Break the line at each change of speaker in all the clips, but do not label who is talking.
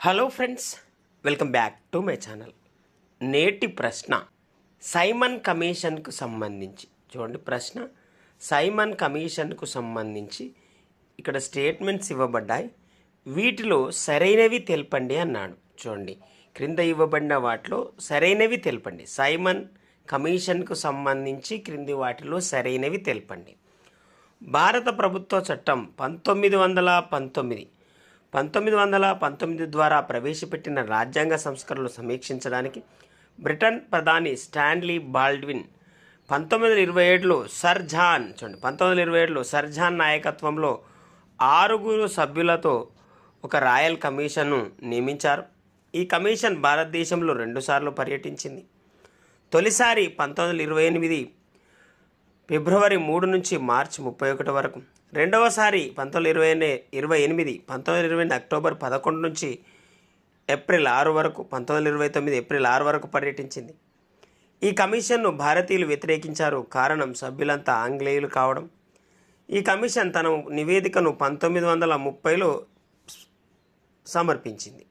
Hello friends welcome back to my channel. నేటి ప్రశ్న Simon కమిషన్కు సంబంధించి. చూడండి ప్రశ్న సైమన్ కమిషన్కు సంబంధించి ఇక్కడ స్టేట్మెంట్స్ ఇవ్వబడ్డాయి. వీటిలో సరైనవి తెలపండి అన్నాడు. చూడండి క్రింద ఇవ్వబడిన వాటిలో సరైనవి తెలపండి. సైమన్ కమిషన్కు సంబంధించి క్రింది వాటిలో సరైనవి తెలపండి. భారత ప్రభుత్వ చట్టం పంతొమ్మిది వందల పంతొమ్మిది పంతొమ్మిది వందల పంతొమ్మిది ద్వారా ప్రవేశపెట్టిన రాజ్యాంగ సంస్కరణలు సమీక్షించడానికి బ్రిటన్ ప్రధాని స్టాన్లీ బాల్డ్విన్ పంతొమ్మిది వందల ఇరవై ఏడులో సర్ జాన్ చూడండి పంతొమ్మిది వందల ఇరవై ఏడులో సర్ జాన్ నాయకత్వంలో ఆరుగురు సభ్యులతో ఒక రాయల్ కమిషన్ను నియమించారు. ఈ కమిషన్ భారతదేశంలో రెండుసార్లు పర్యటించింది. తొలిసారి పంతొమ్మిది వందల ఇరవై ఎనిమిది ఫిబ్రవరి మూడు నుంచి మార్చి ముప్పై ఒకటి వరకు రెండవసారి పంతొమ్మిది ఇరవై ఇరవై ఎనిమిది పంతొమ్మిది ఇరవై అక్టోబర్ పదకొండు నుంచి ఏప్రిల్ ఆరు వరకు పంతొమ్మిది ఇరవై తొమ్మిది ఏప్రిల్ ఆరు వరకు పర్యటించింది. ఈ కమిషన్ను భారతీయులు వ్యతిరేకించారు. కారణం సభ్యులంతా ఆంగ్లేయులు కావడం. ఈ కమిషన్ తన నివేదికను పంతొమ్మిది వందల ముప్పైలో సమర్పించింది.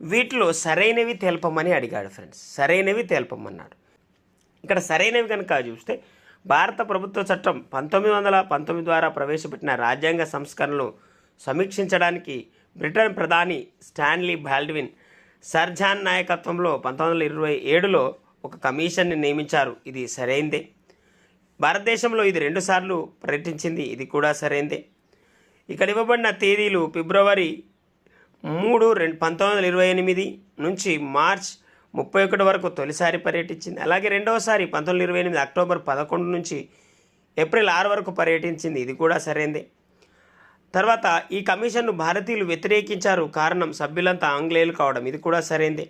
వీటిలో సరైనవి తెలపమని అడిగాడు ఫ్రెండ్స్. సరైనవి తెలపమన్నాడు. ఇక్కడ సరైనవి కనుక చూస్తే భారత ప్రభుత్వ చట్టం పంతొమ్మిది వందల పంతొమ్మిది ద్వారా ప్రవేశపెట్టిన రాజ్యాంగ సంస్కరణలు సమీక్షించడానికి బ్రిటన్ ప్రధాని స్టాన్లీ బాల్డ్విన్ సర్జాన్ నాయకత్వంలో పంతొమ్మిది వందల ఇరవై ఏడులో ఒక కమిషన్ని నియమించారు. ఇది సరైందే. భారతదేశంలో ఇది రెండుసార్లు పర్యటించింది. ఇది కూడా సరైందే. ఇక్కడ ఇవ్వబడిన తేదీలు ఫిబ్రవరి మూడు రెండు పంతొమ్మిది వందల ఇరవై ఎనిమిది నుంచి మార్చ్ ముప్పై ఒకటి వరకు తొలిసారి పర్యటించింది. అలాగే రెండవసారి పంతొమ్మిది ఇరవై ఎనిమిది అక్టోబర్ పదకొండు నుంచి ఏప్రిల్ ఆరు వరకు పర్యటించింది. ఇది కూడా సరైందే. తర్వాత ఈ కమిషన్ను భారతీయులు వ్యతిరేకించారు కారణం సభ్యులంతా ఆంగ్లేయులు కావడం. ఇది కూడా సరైందే.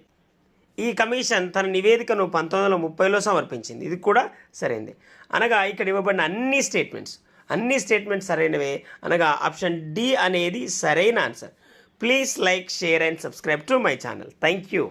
ఈ కమిషన్ తన నివేదికను పంతొమ్మిది వందల ముప్పైలో సమర్పించింది. ఇది కూడా సరైందే. అనగా ఇక్కడ ఇవ్వబడిన అన్ని స్టేట్మెంట్స్ అన్ని స్టేట్మెంట్స్ సరైనవే. అనగా ఆప్షన్ డి అనేది సరైన answer. Please like share and subscribe to my channel. Thank you